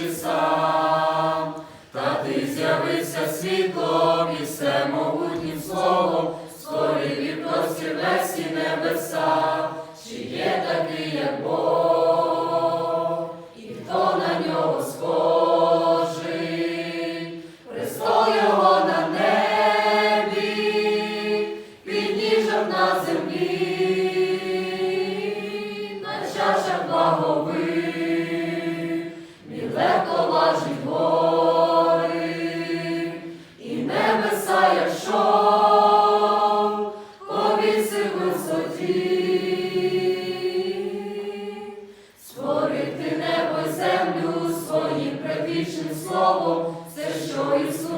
очі сам, та ти з'явився світлом і все могутнім словом, створив і простір весь небеса, чи є такий, як Бог. Словом, все, що існує,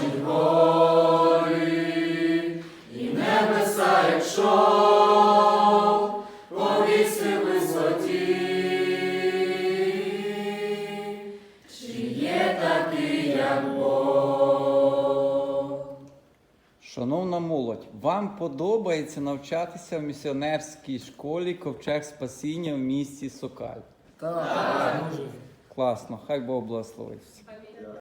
важить гори, і небеса, якщо повісив висоті, чи є такий, як Бог? Шановна молодь, вам подобається навчатися в місіонерській школі Ковчег Спасіння в місті Сокаль? Так. Класно, хай Бог благословить.